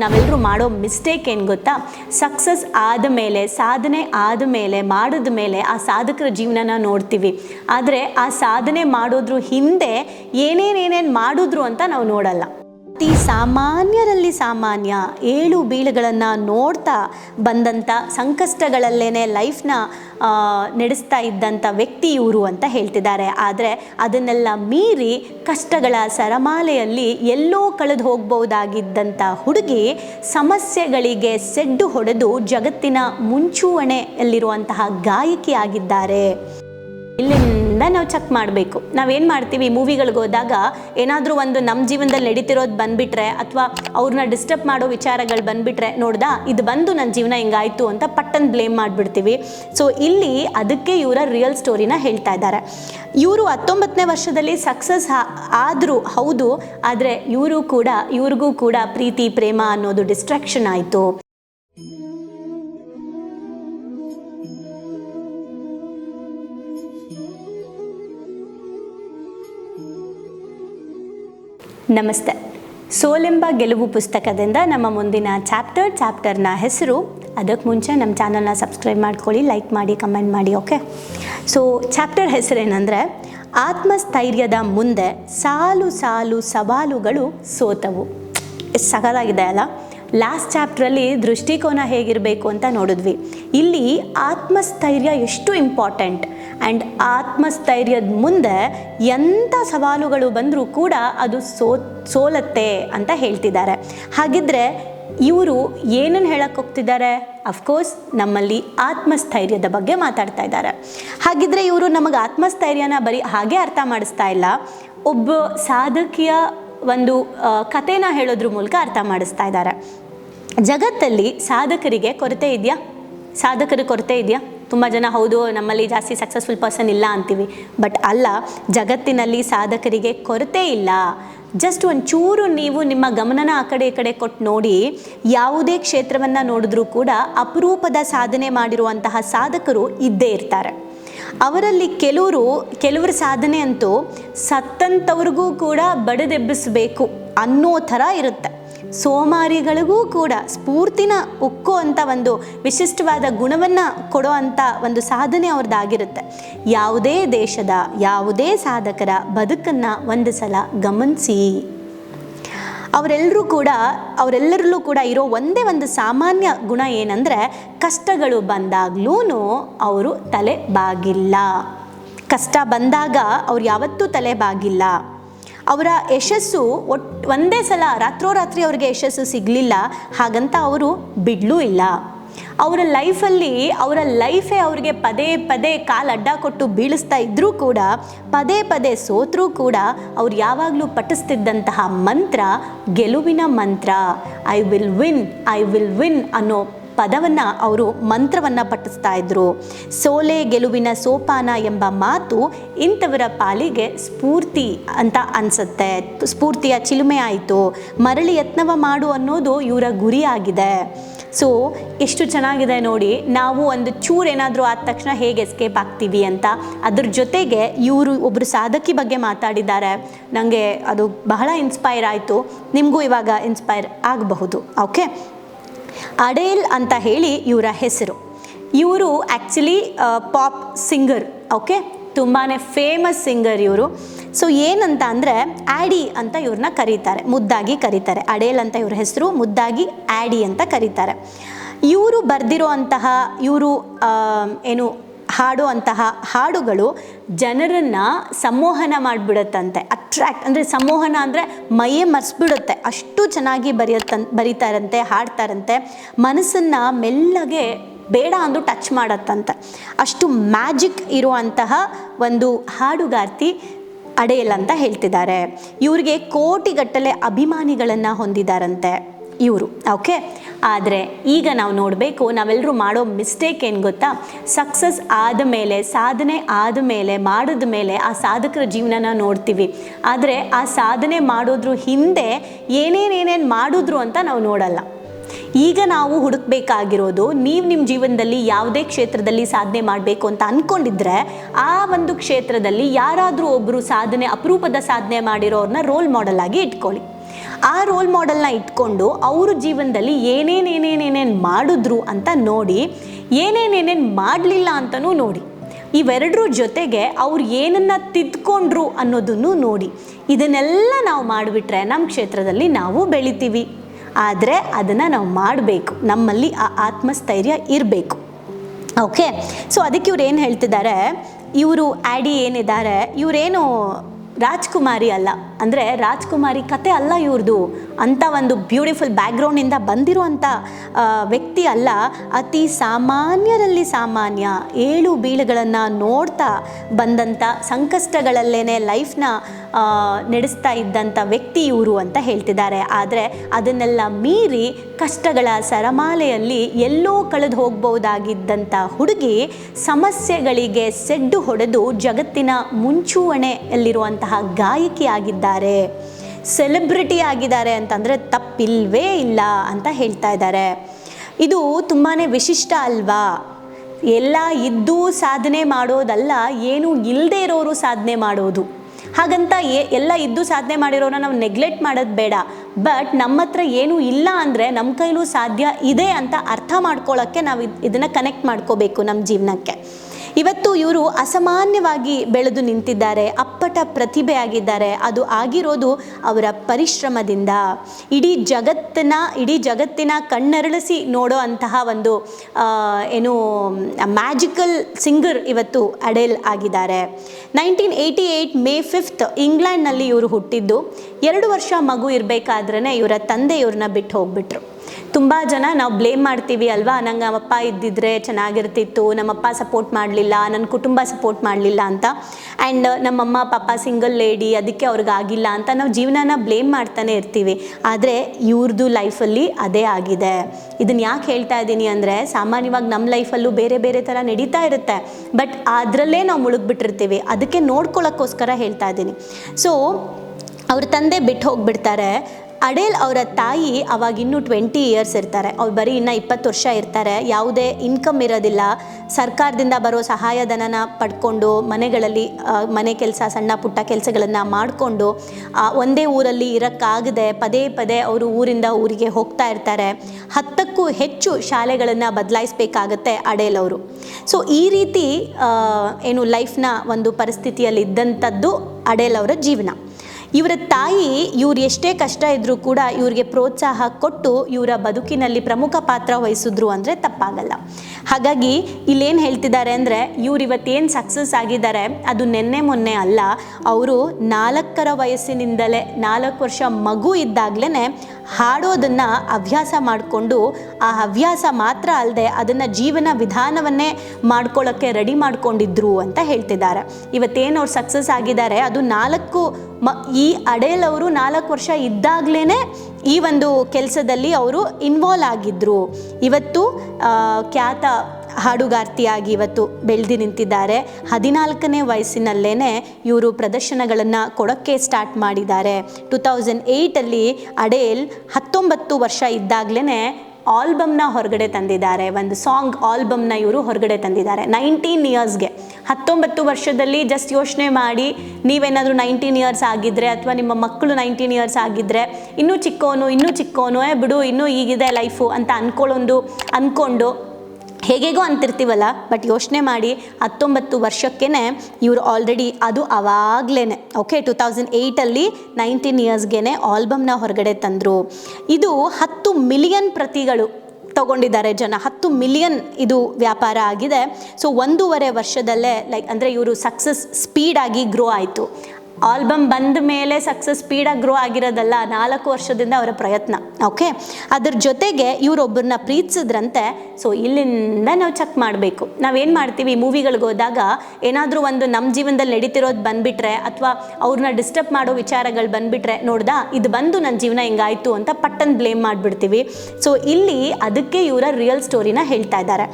ನಾವೆಲ್ಲರೂ ಮಾಡೋ ಮಿಸ್ಟೇಕ್ ಏನು ಗೊತ್ತಾ? ಸಕ್ಸಸ್ ಆದ ಮೇಲೆ ಸಾಧನೆ ಆದ ಮೇಲೆ ಮಾಡಿದ ಮೇಲೆ ಆ ಸಾಧಕರ ಜೀವನನ ನೋಡ್ತೀವಿ. ಆದರೆ ಆ ಸಾಧನೆ ಮಾಡೋದ್ರ ಹಿಂದೆ ಏನೇನೇನೇನು ಮಾಡಿದ್ರು ಅಂತ ನಾವು ನೋಡಲ್ಲ. ಅತಿ ಸಾಮಾನ್ಯರಲ್ಲಿ ಸಾಮಾನ್ಯ ಏಳು ಬೀಳುಗಳನ್ನು ನೋಡ್ತಾ ಬಂದಂಥ ಸಂಕಷ್ಟಗಳಲ್ಲೇ ಲೈಫ್ನ ನಡೆಸ್ತಾ ಇದ್ದಂಥ ವ್ಯಕ್ತಿ ಇವರು ಅಂತ ಹೇಳ್ತಿದ್ದಾರೆ. ಆದರೆ ಅದನ್ನೆಲ್ಲ ಮೀರಿ ಕಷ್ಟಗಳ ಸರಮಾಲೆಯಲ್ಲಿ ಎಲ್ಲೋ ಕಳೆದು ಹೋಗ್ಬೋದಾಗಿದ್ದಂಥ ಹುಡುಗಿ ಸಮಸ್ಯೆಗಳಿಗೆ ಸೆಡ್ಡು ಹೊಡೆದು ಜಗತ್ತಿನ ಮುಂಚೂಣೆಯಲ್ಲಿರುವಂತಹ ಗಾಯಕಿ ಆಗಿದ್ದಾರೆ. ಇಲ್ಲಿಂದ ನಾವು ಚೆಕ್ ಮಾಡಬೇಕು. ನಾವೇನು ಮಾಡ್ತೀವಿ, ಮೂವಿಗಳಿಗೆ ಹೋದಾಗ ಏನಾದರೂ ಒಂದು ನಮ್ಮ ಜೀವನದಲ್ಲಿ ನಡೀತಿರೋದು ಬಂದುಬಿಟ್ರೆ ಅಥವಾ ಅವ್ರನ್ನ ಡಿಸ್ಟರ್ಬ್ ಮಾಡೋ ವಿಚಾರಗಳು ಬಂದುಬಿಟ್ರೆ ನೋಡ್ದಾ, ಇದು ಬಂದು ನನ್ನ ಜೀವನ ಹಿಂಗಾಯಿತು ಅಂತ ಪಟ್ಟನ್ ಬ್ಲೇಮ್ ಮಾಡಿಬಿಡ್ತೀವಿ. ಸೊ ಇಲ್ಲಿ ಅದಕ್ಕೆ ಇವರ ರಿಯಲ್ ಸ್ಟೋರಿನ ಹೇಳ್ತಾ ಇದ್ದಾರೆ. ಇವರು ಹತ್ತೊಂಬತ್ತನೇ ವರ್ಷದಲ್ಲಿ ಸಕ್ಸಸ್ ಆದರೂ ಹೌದು, ಆದರೆ ಇವರು ಕೂಡ, ಇವ್ರಿಗೂ ಕೂಡ ಪ್ರೀತಿ, ಪ್ರೇಮ ಅನ್ನೋದು ಡಿಸ್ಟ್ರಾಕ್ಷನ್ ಆಯಿತು. ನಮಸ್ತೆ. ಸೋಲೆಂಬ ಗೆಲುವು ಪುಸ್ತಕದಿಂದ ನಮ್ಮ ಮುಂದಿನ ಚಾಪ್ಟರ್, ಚಾಪ್ಟರ್ನ ಹೆಸರು ಅದಕ್ಕೆ ಮುಂಚೆ ನಮ್ಮ ಚಾನಲ್ನ ಸಬ್ಸ್ಕ್ರೈಬ್ ಮಾಡ್ಕೊಳ್ಳಿ, ಲೈಕ್ ಮಾಡಿ, ಕಮೆಂಟ್ ಮಾಡಿ, ಓಕೆ? ಸೊ ಚಾಪ್ಟರ್ ಹೆಸರೇನೆಂದರೆ, ಆತ್ಮಸ್ಥೈರ್ಯದ ಮುಂದೆ ಸಾಲು ಸಾಲು ಸವಾಲುಗಳು ಸೋತವು. ಎಷ್ಟು ಸಗದಾಗಿದೆ ಅಲ್ಲ? ಲಾಸ್ಟ್ ಚಾಪ್ಟ್ರಲ್ಲಿ ದೃಷ್ಟಿಕೋನ ಹೇಗಿರಬೇಕು ಅಂತ ನೋಡಿದ್ವಿ. ಇಲ್ಲಿ ಆತ್ಮಸ್ಥೈರ್ಯ ಎಷ್ಟು ಇಂಪಾರ್ಟೆಂಟ್ ಆ್ಯಂಡ್ ಆತ್ಮಸ್ಥೈರ್ಯದ ಮುಂದೆ ಎಂಥ ಸವಾಲುಗಳು ಬಂದರೂ ಕೂಡ ಅದು ಸೋ, ಸೋಲತ್ತೆ ಅಂತ ಹೇಳ್ತಿದ್ದಾರೆ. ಹಾಗಿದ್ರೆ ಇವರು ಏನನ್ನು ಹೇಳಕ್ಕೆ ಹೋಗ್ತಿದ್ದಾರೆ? ಅಫ್ಕೋರ್ಸ್ ನಮ್ಮಲ್ಲಿ ಆತ್ಮಸ್ಥೈರ್ಯದ ಬಗ್ಗೆ ಮಾತಾಡ್ತಾ ಇದ್ದಾರೆ. ಹಾಗಿದ್ರೆ ಇವರು ನಮಗೆ ಆತ್ಮಸ್ಥೈರ್ಯನ ಬರೀ ಹಾಗೆ ಅರ್ಥ ಮಾಡಿಸ್ತಾ ಇಲ್ಲ. ಒಬ್ಬ ಸಾಧಕಿಯ ಒಂದು ಕಥೆನ ಹೇಳೋದ್ರ ಮೂಲಕ ಅರ್ಥ ಮಾಡಿಸ್ತಾ ಇದ್ದಾರೆ. ಜಗತ್ತಲ್ಲಿ ಸಾಧಕರಿಗೆ ಕೊರತೆ ಇದೆಯಾ? ಸಾಧಕರ ಕೊರತೆ ಇದೆಯಾ? ತುಂಬ ಜನ ಹೌದು, ನಮ್ಮಲ್ಲಿ ಜಾಸ್ತಿ ಸಕ್ಸಸ್ಫುಲ್ ಪರ್ಸನ್ ಇಲ್ಲ ಅಂತೀವಿ. ಬಟ್ ಅಲ್ಲ, ಜಗತ್ತಿನಲ್ಲಿ ಸಾಧಕರಿಗೆ ಕೊರತೆ ಇಲ್ಲ. ಜಸ್ಟ್ ಒಂಚೂರು ನೀವು ನಿಮ್ಮ ಗಮನನ ಆ ಕಡೆ ಈ ಕಡೆ ಕೊಟ್ಟು ನೋಡಿ, ಯಾವುದೇ ಕ್ಷೇತ್ರವನ್ನು ನೋಡಿದ್ರೂ ಕೂಡ ಅಪರೂಪದ ಸಾಧನೆ ಮಾಡಿರುವಂತಹ ಸಾಧಕರು ಇದ್ದೇ ಇರ್ತಾರೆ. ಅವರಲ್ಲಿ ಕೆಲವರು, ಕೆಲವರ ಸಾಧನೆ ಅಂತೂ ಸತ್ತಂಥವ್ರಿಗೂ ಕೂಡ ಬಡದೆಬ್ಬಿಸಬೇಕು ಅನ್ನೋ ಥರ ಇರುತ್ತೆ. ಸೋಮಾರಿಗಳಿಗೂ ಕೂಡ ಸ್ಫೂರ್ತಿನ ಉಕ್ಕೋ ಅಂತ ಒಂದು ವಿಶಿಷ್ಟವಾದ ಗುಣವನ್ನು ಕೊಡೋ ಅಂಥ ಒಂದು ಸಾಧನೆ ಅವ್ರದ್ದಾಗಿರುತ್ತೆ. ಯಾವುದೇ ದೇಶದ, ಯಾವುದೇ ಸಾಧಕರ ಬದುಕನ್ನು ಒಂದು ಸಲ ಗಮನಿಸಿ. ಅವರೆಲ್ಲರೂ ಕೂಡ, ಅವರೆಲ್ಲರಲ್ಲೂ ಕೂಡ ಇರೋ ಒಂದೇ ಒಂದು ಸಾಮಾನ್ಯ ಗುಣ ಏನಂದರೆ ಕಷ್ಟಗಳು ಬಂದಾಗ್ಲೂ ಅವರು ತಲೆ ಬಾಗಿಲ್ಲ. ಕಷ್ಟ ಬಂದಾಗ ಅವ್ರು ಯಾವತ್ತೂ ತಲೆ ಬಾಗಿಲ್ಲ. ಅವರ ಯಶಸ್ಸು ಒಟ್ ಒಂದೇ ಸಲ ರಾತ್ರೋರಾತ್ರಿ ಅವ್ರಿಗೆ ಯಶಸ್ಸು ಸಿಗಲಿಲ್ಲ, ಹಾಗಂತ ಅವರು ಬಿಡಲೂ ಇಲ್ಲ. ಅವರ ಲೈಫಲ್ಲಿ ಅವರ ಲೈಫೇ ಅವ್ರಿಗೆ ಪದೇ ಪದೇ ಕಾಲು ಅಡ್ಡ ಕೊಟ್ಟು ಬೀಳಿಸ್ತಾ ಇದ್ದರೂ ಕೂಡ, ಪದೇ ಪದೇ ಸೋತ್ರೂ ಕೂಡ ಅವ್ರು ಯಾವಾಗಲೂ ಪಠಿಸ್ತಿದ್ದಂತಹ ಮಂತ್ರ ಗೆಲುವಿನ ಮಂತ್ರ. I will win I will win ಅನ್ನೋ ಪದವನ್ನು ಅವರು ಮಂತ್ರವನ್ನು ಪಠಿಸ್ತಾ ಇದ್ರು. ಸೋಲೆ ಗೆಲುವಿನ ಸೋಪಾನ ಎಂಬ ಮಾತು ಇಂಥವರ ಪಾಲಿಗೆ ಸ್ಫೂರ್ತಿ ಅಂತ ಅನಿಸುತ್ತೆ. ಸ್ಫೂರ್ತಿಯ ಚಿಲುಮೆ ಆಯಿತು. ಮರಳಿ ಯತ್ನವ ಮಾಡು ಅನ್ನೋದು ಇವರ ಗುರಿಯಾಗಿದೆ. ಸೊ ಎಷ್ಟು ಚೆನ್ನಾಗಿದೆ ನೋಡಿ, ನಾವು ಒಂದು ಚೂರು ಏನಾದರೂ ಆದ ತಕ್ಷಣ ಹೇಗೆ ಎಸ್ಕೇಪ್ ಆಗ್ತೀವಿ ಅಂತ. ಅದ್ರ ಜೊತೆಗೆ ಇವರು ಒಬ್ಬರು ಸಾಧಕಿ ಬಗ್ಗೆ ಮಾತಾಡಿದ್ದಾರೆ. ನನಗೆ ಅದು ಬಹಳ ಇನ್ಸ್ಪೈರ್ ಆಯಿತು. ನಿಮಗೂ ಇವಾಗ ಇನ್ಸ್ಪೈರ್ ಆಗಬಹುದು. ಓಕೆ ಅಡೇಲ್ ಅಂತ ಹೇಳಿ ಇವರ ಹೆಸರು. ಇವರು ಆ್ಯಕ್ಚುಲಿ ಪಾಪ್ ಸಿಂಗರ್ ಓಕೆ ತುಂಬಾ ಫೇಮಸ್ ಸಿಂಗರ್ ಇವರು. ಸೊ ಏನಂತ ಅಂದರೆ ಆ್ಯಡಿ ಅಂತ ಇವ್ರನ್ನ ಕರೀತಾರೆ, ಮುದ್ದಾಗಿ ಕರೀತಾರೆ. ಅಡೇಲ್ ಅಂತ ಇವ್ರ ಹೆಸರು, ಮುದ್ದಾಗಿ ಆ್ಯಡಿ ಅಂತ ಕರೀತಾರೆ. ಇವರು ಬರೆದಿರೋ ಅಂತಹ ಇವರು ಏನು ಹಾಡುವಂತಹ ಹಾಡುಗಳು ಜನರನ್ನು ಸಂಮೋಹನ ಮಾಡಿಬಿಡುತ್ತಂತೆ. ಅಟ್ರ್ಯಾಕ್ಟ್ ಅಂದರೆ ಸಂಮೋಹನ ಅಂದರೆ ಮೈಯೆ ಮರೆಸ್ಬಿಡುತ್ತೆ. ಅಷ್ಟು ಚೆನ್ನಾಗಿ ಬರೆಯತ್ತನ್, ಬರೀತಾರಂತೆ, ಹಾಡ್ತಾರಂತೆ. ಮನಸ್ಸನ್ನು ಮೆಲ್ಲಗೆ ಬೇಡ ಅಂದು ಟಚ್ ಮಾಡತ್ತಂತೆ. ಅಷ್ಟು ಮ್ಯಾಜಿಕ್ ಇರುವಂತಹ ಒಂದು ಹಾಡುಗಾರ್ತಿ ಅಡೆಯಲ್ ಅಂತ ಹೇಳ್ತಿದ್ದಾರೆ. ಇವರಿಗೆ ಕೋಟಿಗಟ್ಟಲೆ ಅಭಿಮಾನಿಗಳನ್ನು ಹೊಂದಿದಾರಂತೆ ಇವರು. ಓಕೆ ಆದರೆ ಈಗ ನಾವು ನೋಡಬೇಕು ನಾವೆಲ್ಲರೂ ಮಾಡೋ ಮಿಸ್ಟೇಕ್ ಏನು ಗೊತ್ತಾ? ಸಕ್ಸಸ್ ಆದ ಮೇಲೆ, ಸಾಧನೆ ಆದ ಮೇಲೆ, ಮಾಡಿದ ಮೇಲೆ ಆ ಸಾಧಕರ ಜೀವನನ ನೋಡ್ತೀವಿ. ಆದರೆ ಆ ಸಾಧನೆ ಮಾಡೋದ್ರ ಹಿಂದೆ ಏನೇನೇನೇನು ಮಾಡಿದ್ರು ಅಂತ ನಾವು ನೋಡಲ್ಲ. ಈಗ ನಾವು ಹುಡುಕ್ಬೇಕಾಗಿರೋದು, ನೀವು ನಿಮ್ಮ ಜೀವನದಲ್ಲಿ ಯಾವುದೇ ಕ್ಷೇತ್ರದಲ್ಲಿ ಸಾಧನೆ ಮಾಡಬೇಕು ಅಂತ ಅಂದ್ಕೊಂಡಿದ್ರೆ ಆ ಒಂದು ಕ್ಷೇತ್ರದಲ್ಲಿ ಯಾರಾದರೂ ಒಬ್ಬರು ಸಾಧನೆ, ಅಪರೂಪದ ಸಾಧನೆ ಮಾಡಿರೋರನ್ನ ರೋಲ್ ಮಾಡೆಲ್ ಆಗಿ ಇಟ್ಕೊಳ್ಳಿ. ಆ ರೋಲ್ ಮಾಡೆಲ್ನ ಇಟ್ಕೊಂಡು ಅವರು ಜೀವನದಲ್ಲಿ ಏನೇನೇನೇನೇನೇನು ಮಾಡಿದ್ರು ಅಂತ ನೋಡಿ ಏನೇನೇನೇನು ಮಾಡಲಿಲ್ಲ ಅಂತಲೂ ನೋಡಿ. ಇವೆರಡರ ಜೊತೆಗೆ ಅವ್ರು ಏನನ್ನ ತಿದ್ಕೊಂಡ್ರು ಅನ್ನೋದನ್ನು ನೋಡಿ. ಇದನ್ನೆಲ್ಲ ನಾವು ಮಾಡಿಬಿಟ್ರೆ ನಮ್ಮ ಕ್ಷೇತ್ರದಲ್ಲಿ ನಾವು ಬೆಳಿತೀವಿ. ಆದರೆ ಅದನ್ನು ನಾವು ಮಾಡಬೇಕು. ನಮ್ಮಲ್ಲಿ ಆ ಆತ್ಮಸ್ಥೈರ್ಯ ಇರಬೇಕು. ಓಕೆ? ಸೊ ಅದಕ್ಕೆ ಇವ್ರು ಏನು ಹೇಳ್ತಿದ್ದಾರೆ ಇವರು ಆ್ಯಡಿ ಏನಿದ್ದಾರೆ ಇವರೇನು ರಾಜ್ಕುಮಾರಿ ಅಲ್ಲ. ಅಂದರೆ ರಾಜ್ಕುಮಾರಿ ಕತೆ ಅಲ್ಲ ಇವ್ರದ್ದು ಅಂಥ ಒಂದು ಬ್ಯೂಟಿಫುಲ್ ಬ್ಯಾಕ್ಗ್ರೌಂಡಿಂದ ಬಂದಿರುವಂಥ ವ್ಯಕ್ತಿ ಅಲ್ಲ. ಅತಿ ಸಾಮಾನ್ಯರಲ್ಲಿ ಸಾಮಾನ್ಯ ಏಳು ಬೀಳುಗಳನ್ನು ನೋಡ್ತಾ ಬಂದಂಥ ಸಂಕಷ್ಟಗಳಲ್ಲೇ ಲೈಫ್ನ ನಡೆಸ್ತಾ ಇದ್ದಂಥ ವ್ಯಕ್ತಿ ಇವರು ಅಂತ ಹೇಳ್ತಿದ್ದಾರೆ. ಆದರೆ ಅದನ್ನೆಲ್ಲ ಮೀರಿ ಕಷ್ಟಗಳ ಸರಮಾಲೆಯಲ್ಲಿ ಎಲ್ಲೋ ಕಳೆದು ಹೋಗ್ಬೋದಾಗಿದ್ದಂಥ ಹುಡುಗಿ ಸಮಸ್ಯೆಗಳಿಗೆ ಸೆಡ್ಡು ಹೊಡೆದು ಜಗತ್ತಿನ ಮುಂಚೂಣೆಯಲ್ಲಿರುವಂತಹ ಗಾಯಕಿ ಆಗಿದ್ದಾರೆ ಸೆಲೆಬ್ರಿಟಿ ಆಗಿದ್ದಾರೆ ಅಂತಂದರೆ ತಪ್ಪಿಲ್ವೇ ಇಲ್ಲ ಅಂತ ಹೇಳ್ತಾ ಇದ್ದಾರೆ. ಇದು ತುಂಬಾ ವಿಶಿಷ್ಟ ಅಲ್ವಾ? ಎಲ್ಲ ಇದ್ದು ಸಾಧನೆ ಮಾಡೋದಲ್ಲ, ಏನು ಇಲ್ಲದೆ ಇರೋರು ಸಾಧನೆ ಮಾಡೋದು. ಹಾಗಂತ ಎಲ್ಲ ಇದ್ದು ಸಾಧನೆ ಮಾಡಿರೋನ ನಾವು ನೆಗ್ಲೆಕ್ಟ್ ಮಾಡೋದು ಬೇಡ. ಬಟ್ ನಮ್ಮ ಹತ್ರ ಏನೂ ಇಲ್ಲ ಅಂದರೆ ನಮ್ಮ ಕೈಲೂ ಸಾಧ್ಯ ಇದೆ ಅಂತ ಅರ್ಥ ಮಾಡ್ಕೊಳ್ಳೋಕ್ಕೆ ನಾವು ಇದ್- ಇದನ್ನು ಕನೆಕ್ಟ್ ಮಾಡ್ಕೋಬೇಕು ನಮ್ಮ ಜೀವನಕ್ಕೆ. ಇವತ್ತು ಇವರು ಅಸಾಮಾನ್ಯವಾಗಿ ಬೆಳೆದು ನಿಂತಿದ್ದಾರೆ, ಅಪ್ಪಟ ಪ್ರತಿಭೆ ಆಗಿದ್ದಾರೆ ಅದು ಆಗಿರೋದು ಅವರ ಪರಿಶ್ರಮದಿಂದ. ಇಡೀ ಜಗತ್ತನ್ನ, ಇಡೀ ಜಗತ್ತಿನ ಕಣ್ಣರಳಿಸಿ ನೋಡೋ ಅಂತಹ ಒಂದು ಏನು, ಮ್ಯಾಜಿಕಲ್ ಸಿಂಗರ್ ಇವತ್ತು ಅಡೆಲ್ ಆಗಿದ್ದಾರೆ. Nineteen eighty eight May fifth ಇಂಗ್ಲೆಂಡ್ನಲ್ಲಿ ಇವರು ಹುಟ್ಟಿದ್ದು. ಎರಡು ವರ್ಷ ಮಗು ಇರಬೇಕಾದ್ರೇ ಇವರ ತಂದೆ ಇವ್ರನ್ನ ಬಿಟ್ಟು ಹೋಗ್ಬಿಟ್ರು. ತುಂಬ ಜನ ನಾವು ಬ್ಲೇಮ್ ಮಾಡ್ತೀವಿ ಅಲ್ವಾ? ನಂಗೆ ನಮ್ಮಪ್ಪ ಇದ್ದಿದ್ರೆ ಚೆನ್ನಾಗಿರ್ತಿತ್ತು ನಮ್ಮಪ್ಪ ಸಪೋರ್ಟ್ ಮಾಡಲಿಲ್ಲ ನನ್ನ ಕುಟುಂಬ ಸಪೋರ್ಟ್ ಮಾಡಲಿಲ್ಲ ಅಂತ. ಆ್ಯಂಡ್ ನಮ್ಮಮ್ಮ ಪಾಪ ಸಿಂಗಲ್ ಲೇಡಿ ಅದಕ್ಕೆ ಅವ್ರಿಗೆ ಆಗಿಲ್ಲ ಅಂತ ನಾವು ಜೀವನನ ಬ್ಲೇಮ್ ಮಾಡ್ತಾನೆ ಇರ್ತೀವಿ. ಆದರೆ ಇವ್ರದ್ದು ಲೈಫಲ್ಲಿ ಅದೇ ಆಗಿದೆ. ಇದನ್ನು ಯಾಕೆ ಹೇಳ್ತಾ ಇದ್ದೀನಿ ಅಂದರೆ, ಸಾಮಾನ್ಯವಾಗಿ ನಮ್ಮ ಲೈಫಲ್ಲೂ ಬೇರೆ ಬೇರೆ ಥರ ನಡೀತಾ ಇರುತ್ತೆ. ಬಟ್ ಅದರಲ್ಲೇ ನಾವು ಮುಳುಗ್ಬಿಟ್ಟಿರ್ತೀವಿ. ಅದಕ್ಕೆ ನೋಡ್ಕೊಳ್ಳೋಕ್ಕೋಸ್ಕರ ಹೇಳ್ತಾ ಇದ್ದೀನಿ. ಸೊ ಅವ್ರ ತಂದೆ ಬಿಟ್ಟು ಹೋಗ್ಬಿಡ್ತಾರೆ. ಅಡೇಲ್ ಅವರ ತಾಯಿ ಅವಾಗ ಇನ್ನೂ ಟ್ವೆಂಟಿ ಇಯರ್ಸ್ ಇರ್ತಾರೆ. ಅವ್ರು ಬರೀ ಇನ್ನು ಇಪ್ಪತ್ತು ವರ್ಷ ಇರ್ತಾರೆ. ಯಾವುದೇ ಇನ್ಕಮ್ ಇರೋದಿಲ್ಲ. ಸರ್ಕಾರದಿಂದ ಬರೋ ಸಹಾಯಧನನ ಪಡ್ಕೊಂಡು ಮನೆಗಳಲ್ಲಿ ಮನೆ ಕೆಲಸ, ಸಣ್ಣ ಪುಟ್ಟ ಕೆಲಸಗಳನ್ನು ಮಾಡಿಕೊಂಡು ಒಂದೇ ಊರಲ್ಲಿ ಇರೋಕ್ಕಾಗದೆ ಪದೇ ಪದೇ ಅವರು ಊರಿಂದ ಊರಿಗೆ ಹೋಗ್ತಾ ಇರ್ತಾರೆ. ಹತ್ತಕ್ಕೂ ಹೆಚ್ಚು ಶಾಲೆಗಳನ್ನು ಬದಲಾಯಿಸಬೇಕಾಗತ್ತೆ ಅಡೇಲ್ ಅವರು. ಸೊ ಈ ರೀತಿ ಏನು ಲೈಫ್ನ ಒಂದು ಪರಿಸ್ಥಿತಿಯಲ್ಲಿ ಇದ್ದಂಥದ್ದು ಅಡೇಲ್ ಅವರ ಜೀವನ. ಇವರ ತಾಯಿ ಇವ್ರು ಎಷ್ಟೇ ಕಷ್ಟ ಇದ್ದರೂ ಕೂಡ ಇವರಿಗೆ ಪ್ರೋತ್ಸಾಹ ಕೊಟ್ಟು ಇವರ ಬದುಕಿನಲ್ಲಿ ಪ್ರಮುಖ ಪಾತ್ರ ವಹಿಸಿದ್ರು ಅಂದರೆ ತಪ್ಪಾಗಲ್ಲ. ಹಾಗಾಗಿ ಇಲ್ಲೇನು ಹೇಳ್ತಿದ್ದಾರೆ ಅಂದರೆ ಇವ್ರು ಇವತ್ತೇನು ಸಕ್ಸಸ್ ಆಗಿದ್ದಾರೆ, ಅದು ನಿನ್ನೆ ಮೊನ್ನೆ ಅಲ್ಲ. ಅವರು ನಾಲ್ಕರ ವಯಸ್ಸಿನಿಂದಲೇ ನಾಲ್ಕು ವರ್ಷ ಮಗು ಇದ್ದಾಗಲೇ ಹಾಡೋದನ್ನು ಅಭ್ಯಾಸ ಮಾಡಿಕೊಂಡು ಆ ಹವ್ಯಾಸ ಮಾತ್ರ ಅಲ್ಲದೆ ಅದನ್ನು ಜೀವನ ವಿಧಾನವನ್ನೇ ಮಾಡ್ಕೊಳ್ಳೋಕ್ಕೆ ರೆಡಿ ಮಾಡ್ಕೊಂಡಿದ್ರು ಅಂತ ಹೇಳ್ತಿದ್ದಾರೆ. ಇವತ್ತೇನು ಅವ್ರು ಸಕ್ಸಸ್ ಆಗಿದ್ದಾರೆ, ಅದು ನಾಲ್ಕು ಮ, ಈ ಅವರು ನಾಲ್ಕು ವರ್ಷ ಇದ್ದಾಗಲೇ ಈ ಒಂದು ಕೆಲಸದಲ್ಲಿ ಅವರು ಇನ್ವಾಲ್ವ್ ಆಗಿದ್ದರು ಇವತ್ತು ಖ್ಯಾತ ಹಾಡುಗಾರ್ತಿಯಾಗಿ ಇವತ್ತು ಬೆಳೆದು ನಿಂತಿದ್ದಾರೆ. ಹದಿನಾಲ್ಕನೇ ವಯಸ್ಸಿನಲ್ಲೇ ಇವರು ಪ್ರದರ್ಶನಗಳನ್ನು ಕೊಡೋಕ್ಕೆ ಸ್ಟಾರ್ಟ್ ಮಾಡಿದ್ದಾರೆ. ಟು ತೌಸಂಡ್ ಏಯ್ಟಲ್ಲಿ ಅಡೇಲ್ ಹತ್ತೊಂಬತ್ತು ವರ್ಷ ಇದ್ದಾಗಲೇ ಆಲ್ಬಮ್ನ ಹೊರಗಡೆ ತಂದಿದ್ದಾರೆ. ಒಂದು ಸಾಂಗ್ ಆಲ್ಬಮ್ನ ಇವರು ಹೊರಗಡೆ ತಂದಿದ್ದಾರೆ. ನೈನ್ಟೀನ್ ಇಯರ್ಸ್ಗೆ. ಹತ್ತೊಂಬತ್ತು ವರ್ಷದಲ್ಲಿ ಜಸ್ಟ್ ಯೋಚನೆ ಮಾಡಿ, ನೀವೇನಾದರೂ ನೈನ್ಟೀನ್ ಇಯರ್ಸ್ ಆಗಿದ್ದರೆ ಅಥವಾ ನಿಮ್ಮ ಮಕ್ಕಳು ನೈನ್ಟೀನ್ ಇಯರ್ಸ್ ಆಗಿದ್ದರೆ ಇನ್ನೂ ಚಿಕ್ಕೋನು ಇನ್ನೂ ಚಿಕ್ಕೋನು ಬಿಡು, ಇನ್ನೂ ಈಗಿದೆ ಲೈಫು ಅಂತ ಅಂದ್ಕೊಳ್ಳೊಂದು ಅಂದ್ಕೊಂಡು ಹೇಗೇಗೋ ಅಂತಿರ್ತೀವಲ್ಲ ಬಟ್ ಯೋಚನೆ ಮಾಡಿ ಹತ್ತೊಂಬತ್ತು ವರ್ಷಕ್ಕೇ ಇವರು ಆಲ್ರೆಡಿ ಅದು ಅವಾಗಲೇ ಓಕೆ ಟೂ ತೌಸಂಡ್ ಏಯ್ಟಲ್ಲಿ ನೈನ್ಟೀನ್ ಇಯರ್ಸ್ಗೆ ಆಲ್ಬಮ್ನ ಹೊರಗಡೆ ತಂದರು. ಇದು ಹತ್ತು ಮಿಲಿಯನ್ ಪ್ರತಿಗಳು ತಗೊಂಡಿದ್ದಾರೆ ಜನ, ಹತ್ತು ಮಿಲಿಯನ್ ಇದು ವ್ಯಾಪಾರ ಆಗಿದೆ. ಸೊ ಒಂದೂವರೆ ವರ್ಷದಲ್ಲೇ ಲೈಕ್ ಅಂದರೆ ಇವರು ಸಕ್ಸಸ್ ಸ್ಪೀಡಾಗಿ ಗ್ರೋ ಆಯಿತು. ಆಲ್ಬಮ್ ಬಂದ ಮೇಲೆ ಸಕ್ಸಸ್ ಸ್ಪೀಡಾಗಿ ಗ್ರೋ ಆಗಿರೋದಲ್ಲ ನಾಲ್ಕು ವರ್ಷದಿಂದ ಅವರ ಪ್ರಯತ್ನ ಓಕೆ ಅದ್ರ ಜೊತೆಗೆ ಇವರೊಬ್ಬರನ್ನ ಪ್ರೀತಿಸಿದ್ರಂತೆ ಸೊ ಇಲ್ಲಿಂದ ನಾವು ಚೆಕ್ ಮಾಡಬೇಕು. ನಾವೇನು ಮಾಡ್ತೀವಿ ಮೂವಿಗಳಿಗೆ ಹೋದಾಗ ಏನಾದರೂ ಒಂದು ನಮ್ಮ ಜೀವನದಲ್ಲಿ ನಡೀತಿರೋದು ಬಂದುಬಿಟ್ರೆ ಅಥವಾ ಅವ್ರನ್ನ ಡಿಸ್ಟರ್ಬ್ ಮಾಡೋ ವಿಚಾರಗಳು ಬಂದುಬಿಟ್ರೆ ನೋಡ್ದಾ, ಇದು ಬಂದು ನನ್ನ ಜೀವನ ಹೆಂಗಾಯಿತು ಅಂತ ಪಟ್ಟನ್ ಬ್ಲೇಮ್ ಮಾಡಿಬಿಡ್ತೀವಿ. ಸೊ ಇಲ್ಲಿ ಅದಕ್ಕೆ ಇವರ ರಿಯಲ್ ಸ್ಟೋರಿನ ಹೇಳ್ತಾ ಇದ್ದಾರೆ.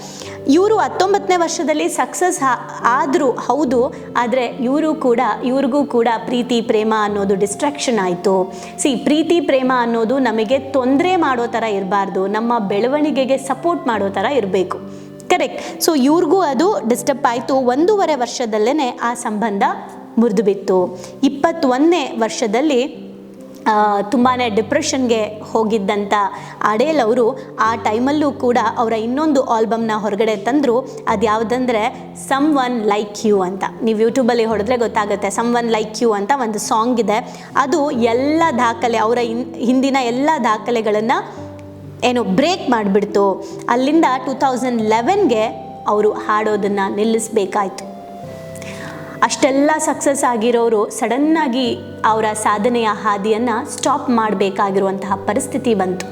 ಇವರು ಹತ್ತೊಂಬತ್ತನೇ ವರ್ಷದಲ್ಲಿ ಸಕ್ಸಸ್ ಆದರೂ ಹೌದು, ಆದರೆ ಇವರು ಕೂಡ, ಇವ್ರಿಗೂ ಕೂಡ ಪ್ರೀತಿ, ಪ್ರೇಮ ಅನ್ನೋದು ಡಿಸ್ಟ್ರಾಕ್ಷನ್ ಆಯಿತು. ಸಿ ಪ್ರೀತಿ, ಪ್ರೇಮ ಅನ್ನೋದು ನಮಗೆ ತೊಂದರೆ ಮಾಡೋ ಥರ ಇರಬಾರ್ದು. ನಮ್ಮ ಬೆಳವಣಿಗೆಗೆ ಸಪೋರ್ಟ್ ಮಾಡೋ ಥರ ಇರಬೇಕು. ಕರೆಕ್ಟ್ ಸೊ ಇವ್ರಿಗೂ ಅದು ಡಿಸ್ಟರ್ಬ್ ಆಯಿತು. ಒಂದೂವರೆ ವರ್ಷದಲ್ಲೇ ಆ ಸಂಬಂಧ ಮುರಿದು ಬಿತ್ತು ಇಪ್ಪತ್ತೊಂದನೇ ವರ್ಷದಲ್ಲಿ ತುಂಬಾ ಡಿಪ್ರೆಷನ್ಗೆ ಹೋಗಿದ್ದಂಥ ಅಡೇಲ್ ಅವರು ಆ ಟೈಮಲ್ಲೂ ಕೂಡ ಅವರ ಇನ್ನೊಂದು ಆಲ್ಬಮ್ನ ಹೊರಗಡೆ ತಂದರು. ಅದು ಯಾವುದಂದರೆ ಸಮ್ ಒನ್ ಲೈಕ್ ಯು ಅಂತ. ನೀವು ಯೂಟ್ಯೂಬಲ್ಲಿ ಹೊಡೆದ್ರೆ ಗೊತ್ತಾಗುತ್ತೆ ಸಮ್ ಒನ್ ಲೈಕ್ ಯು ಅಂತ ಒಂದು ಸಾಂಗ್ ಇದೆ. ಅದು ಎಲ್ಲ ದಾಖಲೆ, ಅವರ ಹಿಂದಿನ ಎಲ್ಲ ದಾಖಲೆಗಳನ್ನು ಏನು ಬ್ರೇಕ್ ಮಾಡಿಬಿಡ್ತು. ಅಲ್ಲಿಂದ ಟೂ ತೌಸಂಡ್ ಲೆವೆನ್ಗೆ ಅವರು ಹಾಡೋದನ್ನು ನಿಲ್ಲಿಸಬೇಕಾಯ್ತು. ಅಷ್ಟೆಲ್ಲ ಸಕ್ಸಸ್ ಆಗಿರೋರು ಸಡನ್ನಾಗಿ ಅವರ ಸಾಧನೆಯ ಹಾದಿಯನ್ನು ಸ್ಟಾಪ್ ಮಾಡಬೇಕಾಗಿರುವಂತಹ ಪರಿಸ್ಥಿತಿ ಬಂತು.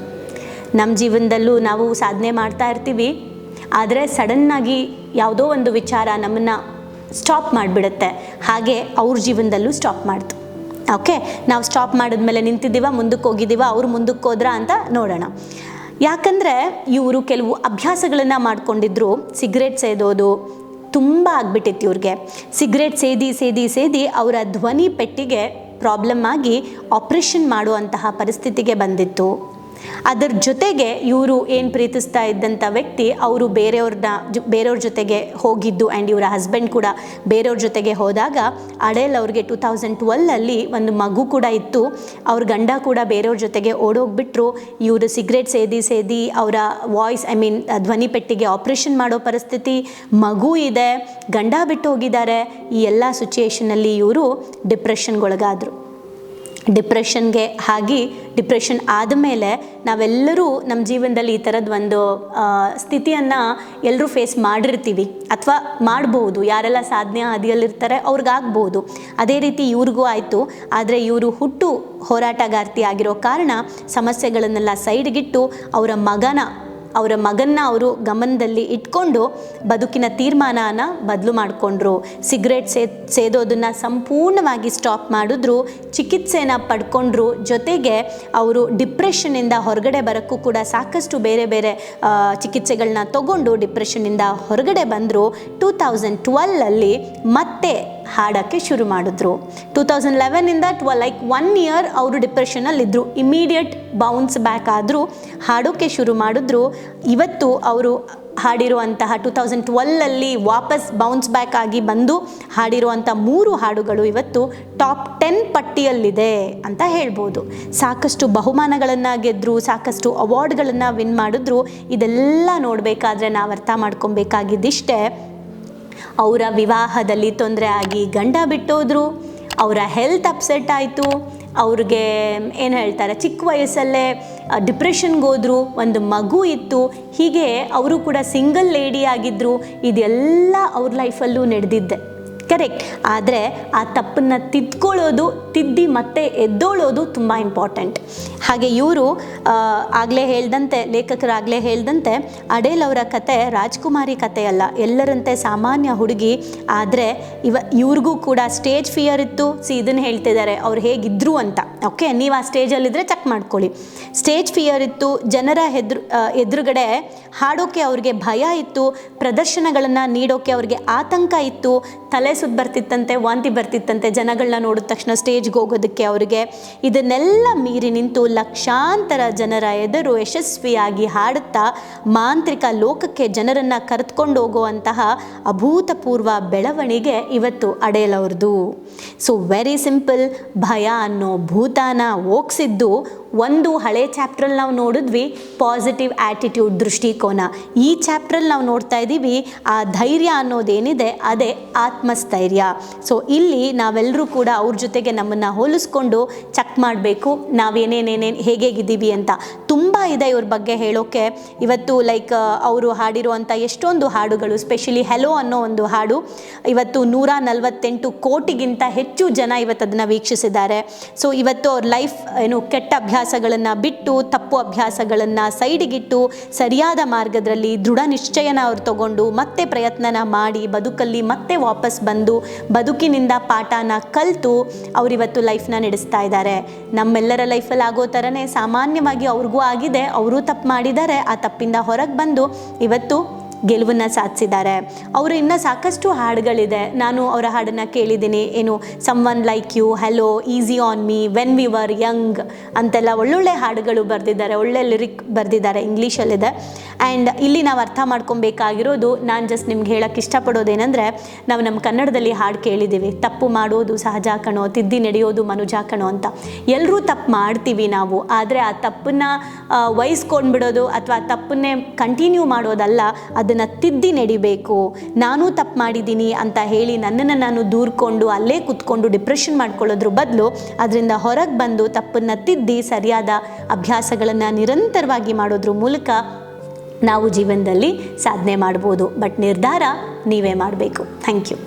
ನಮ್ಮ ಜೀವನದಲ್ಲೂ ನಾವು ಸಾಧನೆ ಮಾಡ್ತಾ ಇರ್ತೀವಿ, ಆದರೆ ಸಡನ್ನಾಗಿ ಯಾವುದೋ ಒಂದು ವಿಚಾರ ನಮ್ಮನ್ನು ಸ್ಟಾಪ್ ಮಾಡಿಬಿಡುತ್ತೆ. ಹಾಗೆ ಅವ್ರ ಜೀವನದಲ್ಲೂ ಸ್ಟಾಪ್ ಮಾಡ್ತು. ಓಕೆ ನಾವು ಸ್ಟಾಪ್ ಮಾಡಿದ್ಮೇಲೆ ನಿಂತಿದ್ದೀವ, ಮುಂದಕ್ಕೆ ಹೋಗಿದ್ದೀವ, ಅವ್ರು ಮುಂದಕ್ಕೆ ಹೋದ್ರ ಅಂತ ನೋಡೋಣ. ಯಾಕಂದರೆ ಇವರು ಕೆಲವು ಅಭ್ಯಾಸಗಳನ್ನು ಮಾಡ್ಕೊಂಡಿದ್ರು ಸಿಗರೇಟ್ ಸೇದೋದು ತುಂಬ ಆಗ್ಬಿಟ್ಟಿತ್ತು ಇವ್ರಿಗೆ. ಸಿಗರೇಟ್ ಸೇದಿ ಸೇದಿ ಸೇದಿ ಅವರ ಧ್ವನಿ ಪೆಟ್ಟಿಗೆ ಪ್ರಾಬ್ಲಮ್ ಆಗಿ ಆಪ್ರೇಷನ್ ಮಾಡುವಂತಹ ಪರಿಸ್ಥಿತಿಗೆ ಬಂದಿತ್ತು. ಅದರ ಜೊತೆಗೆ ಇವರು ಏನು ಪ್ರೀತಿಸ್ತಾ ಇದ್ದಂಥ ವ್ಯಕ್ತಿ, ಅವರು ಬೇರೆಯವ್ರನ್ನ ಬೇರೆಯವ್ರ ಜೊತೆಗೆ ಹೋಗಿದ್ದು ಆ್ಯಂಡ್ ಇವರ ಹಸ್ಬೆಂಡ್ ಕೂಡ ಬೇರೆಯವ್ರ ಜೊತೆಗೆ ಹೋದಾಗ ಅಡೇಲ್ ಅವ್ರಿಗೆ ಟೂ ತೌಸಂಡ್ ಟ್ವೆಲ್ಲಲ್ಲಿ ಒಂದು ಮಗು ಕೂಡ ಇತ್ತು. ಅವ್ರ ಗಂಡ ಕೂಡ ಬೇರೆಯವ್ರ ಜೊತೆಗೆ ಓಡೋಗ್ಬಿಟ್ರು. ಇವರು ಸಿಗರೇಟ್ ಸೇದಿ ಸೇದಿ ಅವರ ವಾಯ್ಸ್ ಐ ಮೀನ್ ಧ್ವನಿ ಪೆಟ್ಟಿಗೆ ಆಪ್ರೇಷನ್ ಮಾಡೋ ಪರಿಸ್ಥಿತಿ, ಮಗು ಇದೆ, ಗಂಡ ಬಿಟ್ಟು ಹೋಗಿದ್ದಾರೆ. ಈ ಎಲ್ಲ ಸಿಚುಯೇಷನಲ್ಲಿ ಇವರು ಡಿಪ್ರೆಷನ್ಗೊಳಗಾದರು ಡಿಪ್ರೆಷನ್ಗೆ ಆಗಿ ಡಿಪ್ರೆಷನ್ ಆದಮೇಲೆ ನಾವೆಲ್ಲರೂ ನಮ್ಮ ಜೀವನದಲ್ಲಿ ಈ ಥರದ ಒಂದು ಸ್ಥಿತಿಯನ್ನು ಎಲ್ಲರೂ ಫೇಸ್ ಮಾಡಿರ್ತೀವಿ. ಅಥವಾ ಮಾಡ್ಬೋದು. ಯಾರೆಲ್ಲ ಸಾಧನೆ ಹಾದಿಯಲ್ಲಿರ್ತಾರೆ ಅವ್ರಿಗಾಗ್ಬೋದು. ಅದೇ ರೀತಿ ಇವ್ರಿಗೂ ಆಯಿತು. ಆದರೆ ಇವರು ಹುಟ್ಟು ಹೋರಾಟಗಾರ್ತಿ ಆಗಿರೋ ಕಾರಣ ಸಮಸ್ಯೆಗಳನ್ನೆಲ್ಲ ಸೈಡ್ಗಿಟ್ಟು ಅವರ ಮಗನ ಅವರ ಮಗನ್ನ ಅವರು ಗಮನದಲ್ಲಿ ಇಟ್ಕೊಂಡು ಬದುಕಿನ ತೀರ್ಮಾನನ ಬದಲು ಮಾಡಿಕೊಂಡ್ರು. ಸಿಗರೇಟ್ ಸೇ, ಸೇದೋದನ್ನು ಸಂಪೂರ್ಣವಾಗಿ ಸ್ಟಾಪ್ ಮಾಡಿದ್ರು. ಚಿಕಿತ್ಸೆನ ಪಡ್ಕೊಂಡ್ರು. ಜೊತೆಗೆ ಅವರು ಡಿಪ್ರೆಷನ್ನಿಂದ ಹೊರಗಡೆ ಬರೋಕ್ಕೂ ಕೂಡ ಸಾಕಷ್ಟು ಬೇರೆ ಬೇರೆ ಚಿಕಿತ್ಸೆಗಳನ್ನ ತಗೊಂಡು ಡಿಪ್ರೆಷನ್ನಿಂದ ಹೊರಗಡೆ ಬಂದರು. ಟೂ ತೌಸಂಡ್ ಟ್ವೆಲ್ಲಲ್ಲಿ ಮತ್ತೆ ಹಾಡೋಕ್ಕೆ ಶುರು ಮಾಡಿದ್ರು. ಟೂ ತೌಸಂಡ್ ಲೆವೆನಿಂದ ಟ್ವ ಲೈಕ್ ಒನ್ ಇಯರ್ ಅವರು ಡಿಪ್ರೆಷನಲ್ಲಿದ್ದರು ಇಮಿಡಿಯೇಟ್ ಬೌನ್ಸ್ ಬ್ಯಾಕ್ ಆದರೂ ಹಾಡೋಕ್ಕೆ ಶುರು ಮಾಡಿದ್ರು. ಇವತ್ತು ಅವರು ಹಾಡಿರುವಂತಹ ಟೂ ತೌಸಂಡ್ ಟ್ವೆಲ್ಲಲ್ಲಿ ವಾಪಸ್ ಬೌನ್ಸ್ ಬ್ಯಾಕ್ ಆಗಿ ಬಂದು ಹಾಡಿರುವಂಥ ಮೂರು ಹಾಡುಗಳು ಇವತ್ತು ಟಾಪ್ ಟೆನ್ ಪಟ್ಟಿಯಲ್ಲಿದೆ ಅಂತ ಹೇಳ್ಬೋದು. ಸಾಕಷ್ಟು ಬಹುಮಾನಗಳನ್ನು ಗೆದ್ದರು ಸಾಕಷ್ಟು ಅವಾರ್ಡ್ಗಳನ್ನು ವಿನ್ ಮಾಡಿದ್ರು. ಇದೆಲ್ಲ ನೋಡಬೇಕಾದ್ರೆ ನಾವು ಅರ್ಥ ಮಾಡ್ಕೊಬೇಕಾಗಿದ್ದಿಷ್ಟೇ. ಅವರ ವಿವಾಹದಲ್ಲಿ ತೊಂದರೆ ಆಗಿ ಗಂಡ ಬಿಟ್ಟೋದ್ರು, ಅವರ ಹೆಲ್ತ್ ಅಪ್ಸೆಟ್ ಆಯಿತು, ಅವ್ರಿಗೆ ಏನು ಹೇಳ್ತಾರೆ, ಚಿಕ್ಕ ವಯಸ್ಸಲ್ಲೇ ಡಿಪ್ರೆಷನ್ಗೆ ಹೋದ್ರು, ಒಂದು ಮಗು ಇತ್ತು, ಹೀಗೆ ಅವರು ಕೂಡ ಸಿಂಗಲ್ ಲೇಡಿ ಆಗಿದ್ದರು ಇದೆಲ್ಲ ಅವ್ರ ಲೈಫಲ್ಲೂ ನಡೆದಿದ್ದೆ. ಕರೆಕ್ಟ್. ಆದರೆ ಆ ತಪ್ಪನ್ನು ತಿದ್ಕೊಳ್ಳೋದು, ತಿದ್ದಿ ಮತ್ತೆ ಎದ್ದೋಳೋದು ತುಂಬ ಇಂಪಾರ್ಟೆಂಟ್ ಹಾಗೆ ಇವರು ಆಗಲೇ ಹೇಳ್ದಂತೆ, ಲೇಖಕರಾಗಲೇ ಹೇಳ್ದಂತೆ, ಅಡೇಲ್ ಅವರ ಕತೆ ರಾಜ್ಕುಮಾರಿ ಕಥೆಯಲ್ಲ ಎಲ್ಲರಂತೆ ಸಾಮಾನ್ಯ ಹುಡುಗಿ. ಆದರೆ ಇವ, ಇವ್ರಿಗೂ ಕೂಡ ಸ್ಟೇಜ್ ಫಿಯರ್ ಇತ್ತು. ಸಿ ಇದನ್ನು ಹೇಳ್ತಿದ್ದಾರೆ, ಅವ್ರು ಹೇಗಿದ್ರು ಅಂತ. ಓಕೆ, ನೀವು ಆ ಸ್ಟೇಜಲ್ಲಿದ್ದರೆ ಚೆಕ್ ಮಾಡ್ಕೊಳ್ಳಿ. ಸ್ಟೇಜ್ ಫಿಯರ್ ಇತ್ತು, ಜನರ ಹೆದ್ರು ಎದುರುಗಡೆ ಹಾಡೋಕ್ಕೆ ಅವ್ರಿಗೆ ಭಯ ಇತ್ತು, ಪ್ರದರ್ಶನಗಳನ್ನು ನೀಡೋಕ್ಕೆ ಅವ್ರಿಗೆ ಆತಂಕ ಇತ್ತು. ತಲೆ ಸುತ್ತ ಬರ್ತಿತ್ತಂತೆ, ವಾಂತಿ ಬರ್ತಿತ್ತಂತೆ ಜನಗಳನ್ನ ನೋಡಿದ ತಕ್ಷಣ ಸ್ಟೇಜ್ಗೆ ಹೋಗೋದಕ್ಕೆ ಅವರಿಗೆ. ಇದನ್ನೆಲ್ಲ ಮೀರಿ ನಿಂತು ಲಕ್ಷಾಂತರ ಜನರ ಎದುರು ಯಶಸ್ವಿಯಾಗಿ ಹಾಡುತ್ತಾ ಮಾಂತ್ರಿಕ ಲೋಕಕ್ಕೆ ಜನರನ್ನು ಕರೆದುಕೊಂಡು ಹೋಗುವಂತಹ ಅಭೂತಪೂರ್ವ ಬೆಳವಣಿಗೆ ಇವತ್ತು ಅಡೆಯಲವ್ರದು. ಸೊ ವೆರಿ ಸಿಂಪಲ್ ಭಯ ಅನ್ನೋ ಭೂತಾನ ಓಗ್ಸಿದ್ದು ಒಂದು ಹಳೆ ಚಾಪ್ಟ್ರಲ್ಲಿ ನಾವು ನೋಡಿದ್ವಿ ಪಾಸಿಟಿವ್ ಆ್ಯಟಿಟ್ಯೂಡ್ ದೃಷ್ಟಿಕೋನ. ಈ ಚಾಪ್ಟ್ರಲ್ಲಿ ನಾವು ನೋಡ್ತಾ ಇದ್ದೀವಿ ಆ ಧೈರ್ಯ ಅನ್ನೋದೇನಿದೆ, ಅದೇ ಆತ್ಮಸ್ಥೈರ್ಯ. ಸೊ ಇಲ್ಲಿ ನಾವೆಲ್ಲರೂ ಕೂಡ ಅವ್ರ ಜೊತೆಗೆ ನಮ್ಮನ್ನು ಹೋಲಿಸ್ಕೊಂಡು ಚೆಕ್ ಮಾಡಬೇಕು ನಾವೇನೇನೇನೇನು ಹೇಗೇಗಿದ್ದೀವಿ ಅಂತ. ತುಂಬ ಇದೆ ಇವ್ರ ಬಗ್ಗೆ ಹೇಳೋಕ್ಕೆ ಇವತ್ತು ಲೈಕ್ ಅವರು ಹಾಡಿರುವಂಥ ಎಷ್ಟೊಂದು ಹಾಡುಗಳು ಸ್ಪೆಷಲಿ ಹೆಲೋ ಅನ್ನೋ ಒಂದು ಹಾಡು, ಇವತ್ತು ನೂರ ನಲವತ್ತೆಂಟು ಕೋಟಿಗಿಂತ ಹೆಚ್ಚು ಜನ ಇವತ್ತು ಅದನ್ನು ವೀಕ್ಷಿಸಿದ್ದಾರೆ. ಸೊ ಇವತ್ತು ಅವ್ರ ಲೈಫ್ ಏನು, ಕೆಟ್ಟ ಅಭ್ಯಾಸಗಳನ್ನು ಬಿಟ್ಟು, ತಪ್ಪು ಅಭ್ಯಾಸಗಳನ್ನು ಸೈಡಿಗಿಟ್ಟು, ಸರಿಯಾದ ಮಾರ್ಗದಲ್ಲಿ ದೃಢ ನಿಶ್ಚಯನ ಅವ್ರು ತಗೊಂಡು, ಮತ್ತೆ ಪ್ರಯತ್ನನ ಮಾಡಿ, ಬದುಕಲ್ಲಿ ಮತ್ತೆ ವಾಪಸ್ ಬಂದು, ಬದುಕಿನಿಂದ ಪಾಠನ ಕಲಿತು ಅವರಿವತ್ತು ಲೈಫ್ನ ನಡೆಸ್ತಾ ಇದ್ದಾರೆ. ನಮ್ಮೆಲ್ಲರ ಲೈಫಲ್ಲಿ ಆಗೋ ಥರನೇ ಸಾಮಾನ್ಯವಾಗಿ ಅವ್ರಿಗೂ ಆಗಿದೆ. ಅವರು ತಪ್ಪು ಮಾಡಿದ್ದಾರೆ. ಆ ತಪ್ಪಿಂದ ಹೊರಗೆ ಬಂದು ಇವತ್ತು ಗೆಲುವನ್ನು ಸಾಧಿಸಿದ್ದಾರೆ. ಅವರು ಇನ್ನೂ ಸಾಕಷ್ಟು ಹಾಡುಗಳಿದೆ. ನಾನು ಅವರ ಹಾಡನ್ನು ಕೇಳಿದ್ದೀನಿ. ಏನು someone like you hello easy on me when we were young ಅಂತೆಲ್ಲ ಒಳ್ಳೊಳ್ಳೆ ಹಾಡುಗಳು ಬರೆದಿದ್ದಾರೆ. ಒಳ್ಳೆ ಲಿರಿಕ್ ಬರೆದಿದ್ದಾರೆ. ಇಂಗ್ಲೀಷಲ್ಲಿದೆ ಆ್ಯಂಡ್ ಇಲ್ಲಿ ನಾವು ಅರ್ಥ ಮಾಡ್ಕೊಬೇಕಾಗಿರೋದು, ನಾನು ಜಸ್ಟ್ ನಿಮ್ಗೆ ಹೇಳಕ್ಕೆ ಇಷ್ಟಪಡೋದೇನೆಂದರೆ, ನಾವು ನಮ್ಮ ಕನ್ನಡದಲ್ಲಿ ಹಾಡು ಕೇಳಿದ್ದೀವಿ ತಪ್ಪು ಮಾಡೋದು ಸಹಜ ಕಣೋ, ತಿದ್ದಿ ನಡೆಯೋದು ಮನುಜ ಕಣೋ ಅಂತ. ಎಲ್ಲರೂ ತಪ್ಪು ಮಾಡ್ತೀವಿ ನಾವು. ಆದರೆ ಆ ತಪ್ಪನ್ನು ವಹಿಸ್ಕೊಂಡ್ಬಿಡೋದು ಅಥವಾ ತಪ್ಪನ್ನೇ ಕಂಟಿನ್ಯೂ ಮಾಡೋದಲ್ಲ ಅದನ್ನು ತಿದ್ದಿ ನಡಿಬೇಕು, ನಾನು ತಪ್ಪು ಮಾಡಿದ್ದೀನಿ ಅಂತ ಹೇಳಿ ನನ್ನನ್ನು ನಾನು ದೂರ್ಕೊಂಡು ಅಲ್ಲೇ ಕುತ್ಕೊಂಡು ಡಿಪ್ರೆಷನ್ ಮಾಡ್ಕೊಳ್ಳೋದ್ರ ಬದಲು ಅದರಿಂದ ಹೊರಗೆ ಬಂದು ತಪ್ಪನ್ನು ತಿದ್ದಿ ಸರಿಯಾದ ಅಭ್ಯಾಸಗಳನ್ನು ನಿರಂತರವಾಗಿ ಮಾಡೋದ್ರ ಮೂಲಕ ನಾವು ಜೀವನದಲ್ಲಿ ಸಾಧನೆ ಮಾಡ್ಬೋದು. ಬಟ್ ನಿರ್ಧಾರ ನೀವೇ ಮಾಡಬೇಕು. Thank you